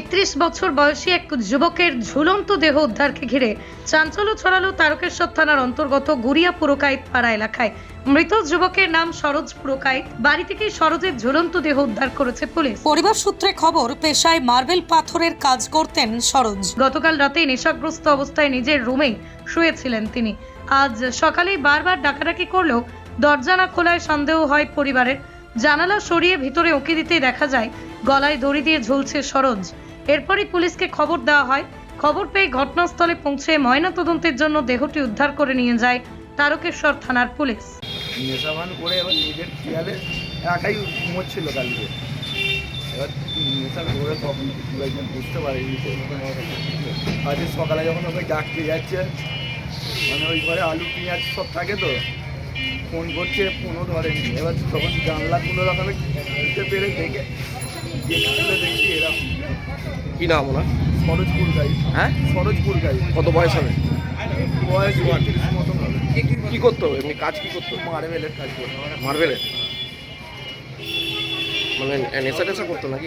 একত্রিশ বছর বয়সী এক যুবকের ঝুলন্ত দেহ উদ্ধারকে ঘিরে চাঞ্চল্য ছড়ালো তারকেশ্বর থানার অন্তর্গত গুড়িয়া পুরকাইত পাড়া এলাকায়। মৃত যুবকের নাম সরোজ পুরকাইত। বাড়ি থেকে সরোজের ঝুলন্ত দেহ উদ্ধার করেছে পুলিশ। পরিবার সূত্রে খবর পেশায় মার্বেল পাথরের কাজ করতেন সরোজ। গতকাল রাতে নেশাগ্রস্ত অবস্থায় নিজের রুমেই শুয়েছিলেন তিনি। আজ সকালেই বারবার ডাকাডাকি করলেও দরজা না খোলায় সন্দেহ হয় পরিবারের। জানালা সরিয়ে ভিতরে উঁকি দিতেই দেখা যায়, গলায় দড়ি দিয়ে ঝুলছে সরোজ। এরপরই পুলিশকে খবর দেওয়া হয়, খবর পেয়ে ঘটনাস্থলে পৌঁছে ময়নাতদন্তের জন্য দেহটি উদ্ধার করে নিয়ে যায় তারকেশ্বর থানার পুলিশ। নেশাভান করে এবার নিজের খেয়ালে একাই ঘুমোচ্ছিল কালকে। এবার নেশা করে কখন দু একজন বুঝতে পারেনি তো আজ সকালে যখন ওকে ডাকতে যাচ্ছে মানে ওই ঘরে আলু, পেঁয়াজ সব থাকে তো ফোন করছে ফোনও ধরেনি। এবার তখন জানলা কোনো রকমে খুলতে পেরে দেখে দেখছি এরকম। কি নাম ওনার? সরোজপুর গাড়ি। হ্যাঁ? সরোজপুর কত বয়স হবে? বয়স তিরিশ মতন হবে। কি করতো এমনি কাজ কি করতো মার্বেলের কাজ করতে মার্বেলের? মানে নেশা টেশা করতো নাকি?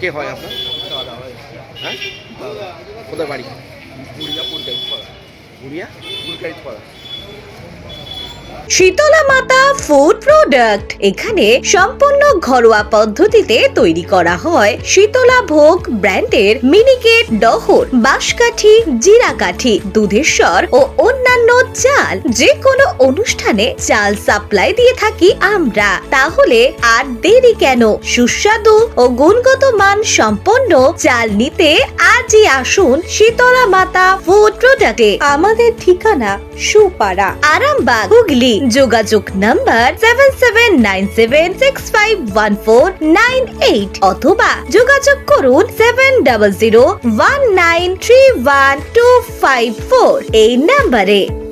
কে হয় আপনার? দাদা হয়। হ্যাঁ? কোথায় বাড়ি? পুরিয়া পুরকাইত পাড়া গুড়িয়া পুরকাইত পাড়া শীতলা মাতা ফুড প্রোডাক্ট। এখানে সম্পূর্ণ ঘরোয়া পদ্ধতিতে তৈরি করা হয়। শীতলা ভোগ ব্র্যান্ডের মিনিকেট ডহর, বাঁশকাঠি, জিরাকাঠি দুধেশ্বর ও অন্যান্য চাল। যে কোনো অনুষ্ঠানে চাল সাপ্লাই দিয়ে থাকি আমরা। তাহলে আর দেরি কেন? সুস্বাদু ও গুণগত মান সম্পন্ন চাল নিতে আজই আসুন শীতলা মাতা ফুড প্রোডাক্টে। আমাদের ঠিকানা সুপাড়া, আরামবাগ, হুগলি। যোগাযোগ নাম্বার সেভেন অথবা যোগাযোগ করুন seven double zero one nine three one two five four এই নাম্বারে।